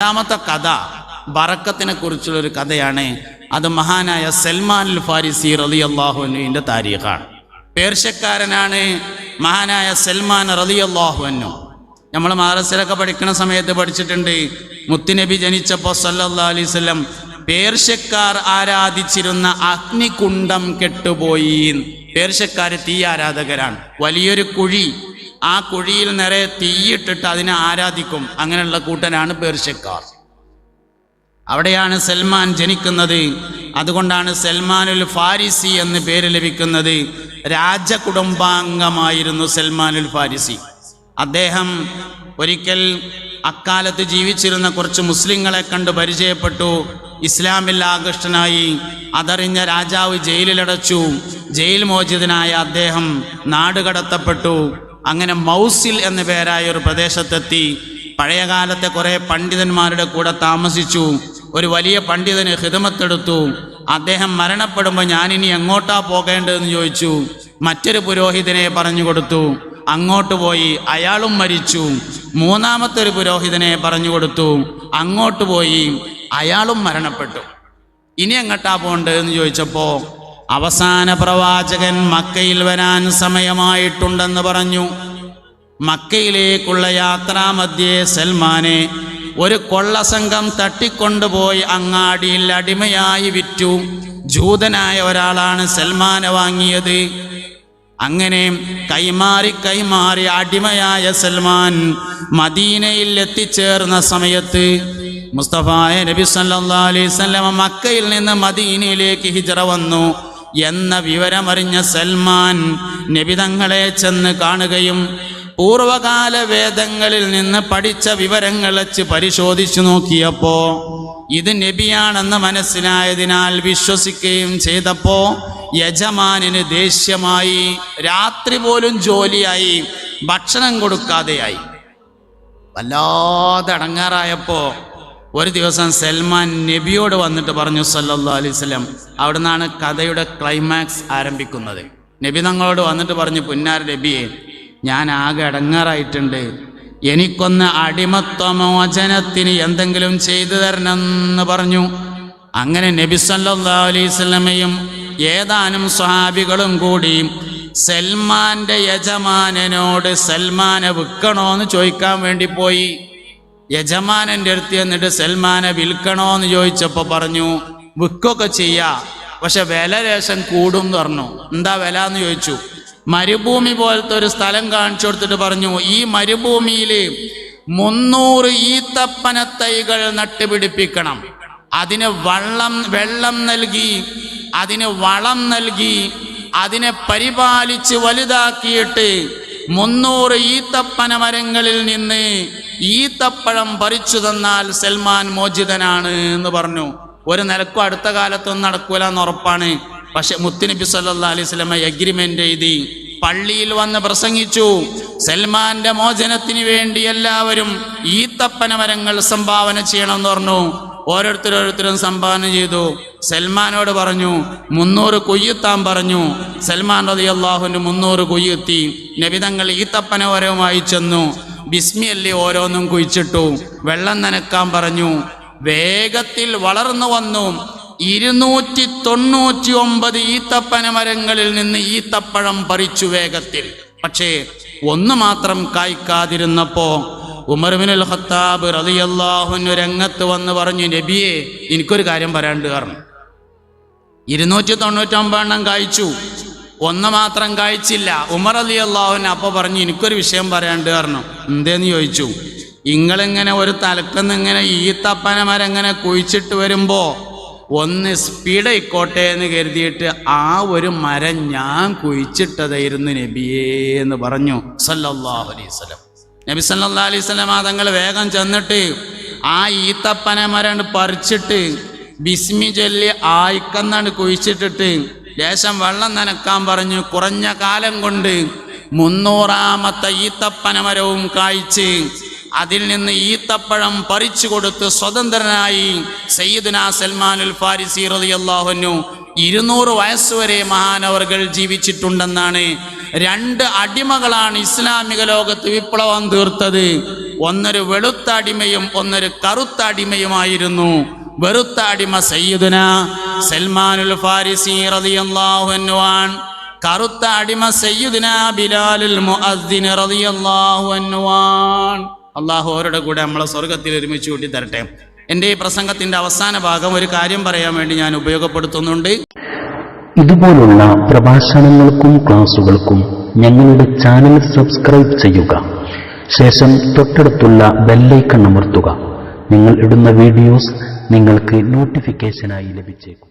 രണ്ടാമത്തെ കഥ ബറക്കത്തിനെ കുറിച്ചുള്ള ഒരു കഥയാണ്. അത് മഹാനായ സൽമാൻ അൽ ഫാരിസി റലി അള്ളാഹുവിന്റെ താരീഖാണ്. പേർഷ്യക്കാരനാണ് മഹാനായ സൽമാൻ റലി അള്ളാഹുവിനു നമ്മൾ മാറസിലൊക്കെ പഠിക്കുന്ന സമയത്ത് പഠിച്ചിട്ടുണ്ട്. മുത്തുനബി ജനിച്ചപ്പോൾ സല്ലല്ലാ അലൈഹി വസല്ലം പേർഷ്യക്കാർ ആരാധിച്ചിരുന്ന അഗ്നികുണ്ഡം കെട്ടുപോയി പേർഷ്യക്കാർ തീ ആരാധകരാണ്. വലിയൊരു കുഴി ആ കുഴിയിൽ നിറയെ തീയിട്ടിട്ട് അതിനെ ആരാധിക്കും. അങ്ങനെയുള്ള കൂട്ടനാണ് പേർഷ്യക്കാർ. അവിടെയാണ് സൽമാൻ ജനിക്കുന്നത്. അതുകൊണ്ടാണ് സൽമാനുൽ ഫാരിസി എന്ന് പേര് ലഭിക്കുന്നത്. രാജകുടുംബാംഗമായിരുന്നു സൽമാനുൽ ഫാരിസി. അദ്ദേഹം ഒരിക്കൽ അക്കാലത്ത് ജീവിച്ചിരുന്ന കുറച്ച് മുസ്ലിങ്ങളെ കണ്ട് പരിചയപ്പെട്ടു. ഇസ്ലാമിൽ ആകൃഷ്ടനായി അതറിഞ്ഞ രാജാവ് ജയിലിലടച്ചു. ജയിൽ മോചിതനായ അദ്ദേഹം നാടുകടത്തപ്പെട്ടു. അങ്ങനെ മൗസിൽ എന്ന പേരായ ഒരു പ്രദേശത്തെത്തി പഴയകാലത്തെ കുറേ പണ്ഡിതന്മാരുടെ കൂടെ താമസിച്ചു. ഒരു വലിയ പണ്ഡിതന് ഹിതമത്തെടുത്തു. അദ്ദേഹം മരണപ്പെടുമ്പോൾ ഞാനിനി എങ്ങോട്ടാ പോകേണ്ടതെന്ന് ചോദിച്ചു. മറ്റൊരു പുരോഹിതനെ പറഞ്ഞു കൊടുത്തു അങ്ങോട്ട് പോയി അയാളും മരിച്ചു. മൂന്നാമത്തെ ഒരു പുരോഹിതനെ പറഞ്ഞു കൊടുത്തു അങ്ങോട്ട് പോയി അയാളും മരണപ്പെട്ടു. ഇനി എങ്ങോട്ടാ പോകേണ്ടതെന്ന് ചോദിച്ചപ്പോൾ അവസാന പ്രവാചകൻ മക്കയിൽ വരാൻ സമയമായിട്ടുണ്ടെന്ന് പറഞ്ഞു. മക്കയിലേക്കുള്ള യാത്രാമധ്യേ സൽമാനെ ഒരു കൊള്ളസംഘം തട്ടിക്കൊണ്ടുപോയി അങ്ങാടിയിൽ അടിമയായി വിറ്റു. ജൂതനായ ഒരാളാണ് സൽമാനെ വാങ്ങിയത്. അങ്ങനെ കൈമാറി കൈമാറി അടിമയായ സൽമാൻ മദീനയിൽ എത്തിച്ചേർന്ന സമയത്ത് മുസ്തഫായ നബി സല്ലാ സ്വലമ മക്കയിൽ നിന്ന് മദീനയിലേക്ക് ഹിജറ വന്നു. എന്ന വിവരമറിഞ്ഞ സൽമാൻ നിബിതങ്ങളെ ചെന്ന് കാണുകയും പൂർവകാല വേദങ്ങളിൽ നിന്ന് പഠിച്ച വിവരങ്ങൾ വെച്ച് പരിശോധിച്ചു നോക്കിയപ്പോൾ ഇത് നബിയാണെന്ന് മനസ്സിലായതിനാൽ വിശ്വസിക്കുകയും ചെയ്തപ്പോൾ യജമാനിന് ദേഷ്യമായി രാത്രി പോലും ജോലിയായി ഭക്ഷണം കൊടുക്കാതെയായി. വല്ലാതെ അടങ്ങാറായപ്പോ ഒരു ദിവസം സൽമാൻ നബിയോട് വന്നിട്ട് പറഞ്ഞു സല്ലല്ലാ അലൈഹി സ്വലം അവിടെ നിന്നാണ് കഥയുടെ ക്ലൈമാക്സ് ആരംഭിക്കുന്നത്. നബി തങ്ങളോട് വന്നിട്ട് പറഞ്ഞു പുന്നാർ നബിയെ ഞാൻ ആകെ അടങ്ങാറായിട്ടുണ്ട്. എനിക്കൊന്ന് അടിമത്വമോചനത്തിന് എന്തെങ്കിലും ചെയ്തു തരണം എന്ന് പറഞ്ഞു. അങ്ങനെ നബി സല്ലാ അലൈഹി വസല്ലമയും ഏതാനും സ്വഹാബികളും കൂടി സൽമാന്റെ യജമാനനോട് സൽമാനെ വിൽക്കണോ എന്ന് ചോദിക്കാൻ വേണ്ടി പോയി. യജമാനന്റെ അടുത്ത് എന്നിട്ട് സൽമാനെ വിൽക്കണോ എന്ന് ചോദിച്ചപ്പോൾ പറഞ്ഞു വിൽക്കൊക്കെ ചെയ്യാ പക്ഷെ വില ലേശം കൂടും എന്ന് പറഞ്ഞു. എന്താ വില എന്ന് ചോദിച്ചു? മരുഭൂമി പോലത്തെ ഒരു സ്ഥലം കാണിച്ചു കൊടുത്തിട്ട് പറഞ്ഞു ഈ മരുഭൂമിയിൽ മുന്നൂറ് ഈത്തപ്പന തൈകൾ നട്ടുപിടിപ്പിക്കണം. അതിന് വള്ളം വെള്ളം നൽകി അതിന് വളം നൽകി അതിനെ പരിപാലിച്ച് വലുതാക്കിയിട്ട് മുന്നൂറ് ഈത്തപ്പന മരങ്ങളിൽ നിന്ന് ഈത്തപ്പഴം പറിച്ചു തന്നാൽ സൽമാൻ മോചിതനാണ് എന്ന് പറഞ്ഞു. ഒരു നിലക്കും അടുത്ത കാലത്തൊന്നും നടക്കൂല എന്ന് ഉറപ്പാണ്. പക്ഷെ മുത്തുനബി സല്ലാ അലൈഹി സ്വലമ എഗ്രിമെന്റ് എഴുതി പള്ളിയിൽ വന്ന് പ്രസംഗിച്ചു. സൽമാന്റെ മോചനത്തിന് വേണ്ടി എല്ലാവരും ഈത്തപ്പന മരങ്ങൾ സംഭാവന ചെയ്യണമെന്ന് പറഞ്ഞു. ഓരോരുത്തരോരോരുത്തരും സംഭാവന ചെയ്തു. സൽമാനോട് പറഞ്ഞു മുന്നൂറ് കൊയ്യെത്താൻ പറഞ്ഞു. സൽമാൻ റതി അള്ളാഹുവിന്റെ മുന്നൂറ് കൊയ്യെത്തി നബിതങ്ങൾ ഈത്തപ്പന വരവുമായി ചെന്നു. ബിസ്മിയല്ലി ഓരോന്നും കുഴിച്ചിട്ടു. വെള്ളം നനക്കാൻ പറഞ്ഞു. വേഗത്തിൽ വളർന്നു വന്നു. ഇരുന്നൂറ്റി തൊണ്ണൂറ്റി ഒമ്പത് ഈത്തപ്പന മരങ്ങളിൽ നിന്ന് ഈത്തപ്പഴം പറിച്ചു വേഗത്തിൽ. പക്ഷേ ഒന്ന് മാത്രം കായ്ക്കാതിരുന്നപ്പോ ഉമർബിനുൽ ഖത്താബ് റതിയല്ലാഹുനു രംഗത്ത് വന്ന് പറഞ്ഞു നബിയെ എനിക്കൊരു കാര്യം പറയാണ്ട് കാരണം ഇരുന്നൂറ്റി തൊണ്ണൂറ്റൊമ്പതെണ്ണം കായ്ച്ചു. ഒന്ന് മാത്രം കഴിച്ചില്ല. ഉമർ അലി അള്ളാഹുവിന് അപ്പോൾ പറഞ്ഞു എനിക്കൊരു വിഷയം പറയാണ്ട് പറഞ്ഞു എന്തേന്ന് ചോദിച്ചു? ഇങ്ങളിങ്ങനെ ഒരു തലക്കുന്ന് ഇങ്ങനെ ഈത്തപ്പന മരം ഇങ്ങനെ കുഴിച്ചിട്ട് വരുമ്പോ ഒന്ന് സ്പീഡ് ആയിക്കോട്ടെ എന്ന് കരുതിയിട്ട് ആ ഒരു മരം ഞാൻ കുഴിച്ചിട്ടതായിരുന്നു നബിയേ എന്ന് പറഞ്ഞു. സല്ലാഹു അലൈഹി വസല്ലം. നബി സല്ലാ അലൈഹി സ്വലം തങ്ങൾ വേഗം ചെന്നിട്ട് ആ ഈത്തപ്പന മരം പറിച്ചിട്ട് ബിസ്മി ചൊല്ലി ആയിക്കന്നാണ് കുഴിച്ചിട്ടിട്ട് ലേശം വെള്ളം നനക്കാൻ പറഞ്ഞു കുറഞ്ഞ കാലം കൊണ്ട് മുന്നൂറാമത്തെ ഈത്തപ്പനമരവും കായ്ച്ച് അതിൽ നിന്ന് ഈത്തപ്പഴം പറിച്ചു കൊടുത്ത് സ്വതന്ത്രനായി സയ്യിദ്ന സൽമാനുൽ ഫാരിസി റതിയല്ലാഹുനു ഇരുന്നൂറ് വയസ്സുവരെ മഹാനവർകൾ ജീവിച്ചിട്ടുണ്ടെന്നാണ്. രണ്ട് അടിമകളാണ് ഇസ്ലാമിക ലോകത്ത് വിപ്ലവം തീർത്തത്. ഒന്നൊരു വെളുത്ത അടിമയും ഒന്നൊരു കറുത്ത അടിമയുമായിരുന്നു. വെറുത്ത അടിമ സയ്യിദുന സൽമാനുൽ ഫാരിസി റളിയല്ലാഹു അൻഹുവാൻ കറുത്ത അടിമ ബിലാലുൽ റളിയല്ലാഹു അൻഹുവാൻ അള്ളാഹു അവരുടെ കൂടെ നമ്മളെ സ്വർഗത്തിൽ ഒരുമിച്ച് കൂട്ടി തരട്ടെ എന്റെ ഈ പ്രസംഗത്തിന്റെ അവസാന ഭാഗം ഒരു കാര്യം പറയാൻ വേണ്ടി ഞാൻ ഉപയോഗപ്പെടുത്തുന്നുണ്ട്. ഇതുപോലുള്ള പ്രഭാഷണങ്ങൾക്കും ക്ലാസുകൾക്കും ഞങ്ങളുടെ ചാനൽ സബ്സ്ക്രൈബ് ചെയ്യുക. ശേഷം തൊട്ടടുത്തുള്ള ബെല്ലൈക്കൺ അമർത്തുക. നിങ്ങൾ ഇടുന്ന വീഡിയോസ് നിങ്ങൾക്ക് നോട്ടിഫിക്കേഷനായി ലഭിച്ചേക്കും.